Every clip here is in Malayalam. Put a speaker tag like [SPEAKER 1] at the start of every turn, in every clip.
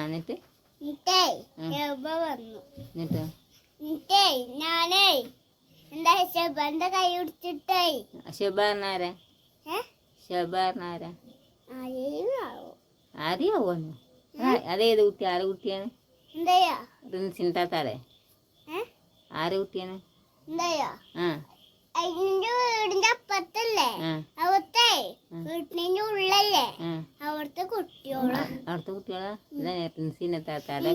[SPEAKER 1] എന്നിട്ട്?
[SPEAKER 2] ഞാനേ എന്താ കൈ പിടിച്ചിട്ടേ? അറിയാവോ?
[SPEAKER 1] അതേത് കുട്ടി? ആരെ കുട്ടിയാണ്? ചിന്താത്താരെ
[SPEAKER 2] ഏ?
[SPEAKER 1] ആരെ കുട്ടിയാണ്?
[SPEAKER 2] വീടിന്റെ അപ്പത്തല്ലേ
[SPEAKER 1] ആ.
[SPEAKER 2] അവിടുത്തെ
[SPEAKER 1] കുട്ടികളാ താത്താടെ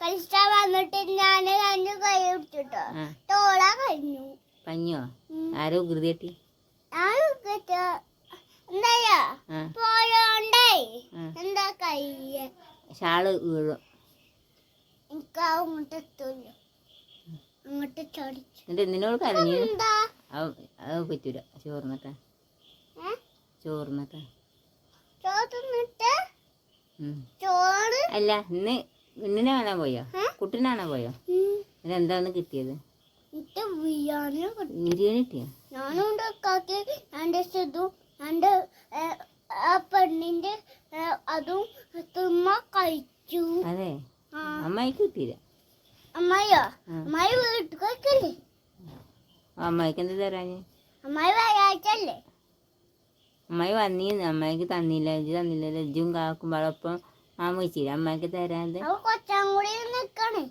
[SPEAKER 2] കളിച്ചാ വന്നിട്ട് ഞാൻ രണ്ട് കൈ ഇട്ടിട്ടോ
[SPEAKER 1] ആ.
[SPEAKER 2] തോള കഴിഞ്ഞു
[SPEAKER 1] പഞ്ഞോ. ആരോ
[SPEAKER 2] കേട്ടോ? എന്താ കയ്യ?
[SPEAKER 1] ഷാൾ വീഴും
[SPEAKER 2] എനിക്ക് അങ്ങോട്ട് എത്തൂല. അങ്ങോട്ട് ചടിച്ചു.
[SPEAKER 1] എന്നിട്ട് എന്തിനോട് കരഞ്ഞു? അത് പറ്റൂല.
[SPEAKER 2] ചോന്നിട്ട്
[SPEAKER 1] ഉം.
[SPEAKER 2] ചോറ്?
[SPEAKER 1] അല്ല ഇന്ന് ഇന്നിനെ കാണാൻ പോയോ? കുട്ടിനെ കാണാൻ പോയോ? ഇതെന്താണ് കിട്ടിയത്?
[SPEAKER 2] ബിരിയാണി കിട്ടി.
[SPEAKER 1] ബിരിയാണി കിട്ടിയോ?
[SPEAKER 2] ഞാനും ഉണ്ടാക്കി എന്റെ സിതും എന്റെ ആ പെണ്ണിന്റെ അതും തുമ്മ കഴിച്ചു.
[SPEAKER 1] അതെ. അമ്മായിക്ക് കിട്ടിയില്ല?
[SPEAKER 2] അമ്മായിയോ?
[SPEAKER 1] ആ.
[SPEAKER 2] അമ്മായി വീട്ടിൽ കഴിക്കല്ലേ
[SPEAKER 1] അമ്മായിക്ക് എന്ത് തരാഞ്ഞ്?
[SPEAKER 2] അമ്മായി വ്യാഴാഴ്ചല്ലേ
[SPEAKER 1] അമ്മായി വന്നിരുന്നു. അമ്മായിക്ക് തന്നില്ല. ഇജ്ജ് തന്നില്ലല്ലോ. ഇജ്ജും കാക്കും വളപ്പം മാമ വെച്ചില്ല അമ്മായിക്ക് തരാതെ.
[SPEAKER 2] കൊച്ചാൻ കൂടി നിക്കണേ.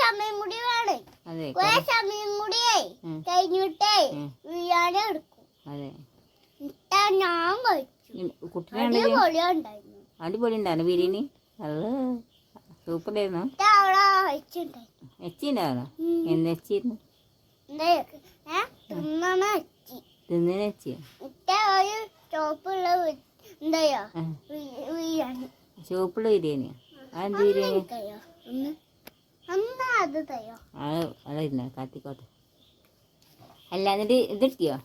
[SPEAKER 2] സമയം കൂടി വേണേ.
[SPEAKER 1] അതെ
[SPEAKER 2] കൊറേ സമയം. കഴിഞ്ഞിട്ടേ. എടുക്കും.
[SPEAKER 1] അതെ.
[SPEAKER 2] ഞാൻ അടിപൊളി ഉണ്ടായിരുന്നു
[SPEAKER 1] ബിരിയാണി. അത്
[SPEAKER 2] സൂപ്പർ ആയിരുന്നു
[SPEAKER 1] എച്ചിണ്ടായിരുന്നു. എന്ത് എച്ചിരുന്നു ചുവപ്പുള്ള ബിരിയാണിയാ? അതെന്ത് ബിരിയാണി
[SPEAKER 2] തയ്യോ ഒന്ന് ഒന്ന് അത് തയ്യോ
[SPEAKER 1] അത് അതായിരുന്നു കാത്തിക്കോട്ടെ അല്ല എന്നിട്ട് ഇതെത്തിയോ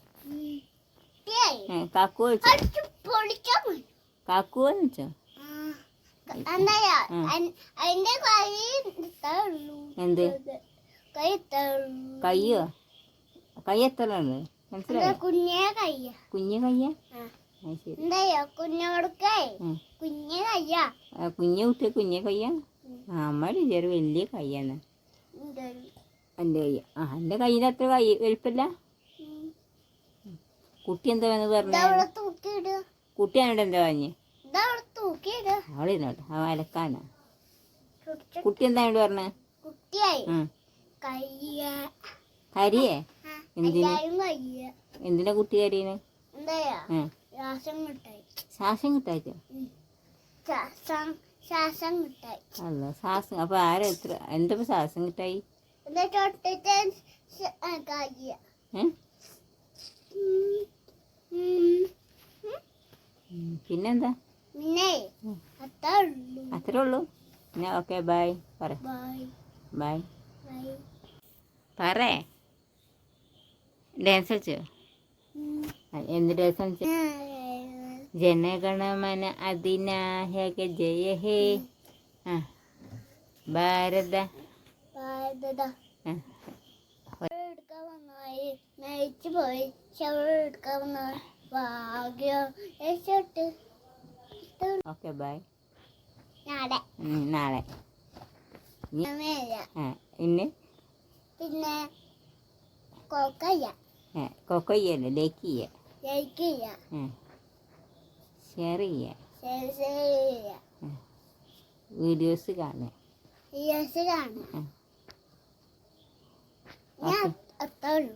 [SPEAKER 1] ഏ, കാക്കു കാക്കു
[SPEAKER 2] ഇത്രയുള്ളൂ.
[SPEAKER 1] എന്ത്. കയ്യോ? കൈ എത്ര മനസ്സിലായോ
[SPEAKER 2] കുഞ്ഞേ കയ്യ?
[SPEAKER 1] കയ്യ? കുട്ടി കുഞ്ഞു കയ്യ? അമ്മയുടെ ചെറു വലിയ കയ്യാണ്. എന്റെ കയ്യ. ആ എന്റെ കയ്യിൽ അത്ര കൈ വലുപ്പമില്ല.
[SPEAKER 2] ഉം.
[SPEAKER 1] കുട്ടി എന്താ പറഞ്ഞ?
[SPEAKER 2] തൂക്കിയിട്?
[SPEAKER 1] കുട്ടിയാണോട് എന്താ പറഞ്ഞ്? അവളിരുന്നോട്ടെ. അവ അലക്കാനാ. കുട്ടി എന്താ എന്നോട് പറഞ്ഞ കരിയേ എന്തിന്? കുട്ടി കരീന്
[SPEAKER 2] ശ്വാസം
[SPEAKER 1] കിട്ടാച്ചോ.
[SPEAKER 2] ശ്വാസം
[SPEAKER 1] അല്ല ശാസം അപ്പൊ ആരാ എത്ര എന്താ ശാസം ശ്വാസം കിട്ടായി പിന്നെന്താ?
[SPEAKER 2] അത്ര ഉള്ളു.
[SPEAKER 1] പിന്നെ ഓക്കെ ബൈ. പറ.
[SPEAKER 2] ബൈ.
[SPEAKER 1] പറേ. ഡാൻസ് കളിച്ചോ. എന്ത് ഡാൻസ് കളിച്ചു ജനഗണമന അതിനായക ജയ ഹേ. ആ ഭാരത.
[SPEAKER 2] നയിച്ചു പോയി. ഭാഗ്യം.
[SPEAKER 1] Okay bye. നാളെ. നാളെ. പിന്നെ
[SPEAKER 2] പിന്നെ കൊക്കയ്യ.
[SPEAKER 1] ആ കൊക്കൊയ്യല്ലേ? ലേക്ക് ചെയ്യ
[SPEAKER 2] ജയിക്കില്ല
[SPEAKER 1] ഷെയർ
[SPEAKER 2] ചെയ്യുക
[SPEAKER 1] വീഡിയോസ് കാണുക
[SPEAKER 2] വീഡിയോസ്
[SPEAKER 1] കാണുക
[SPEAKER 2] ഞാൻ
[SPEAKER 1] ഓക്കെ
[SPEAKER 2] അത്രേ ഉള്ളൂ.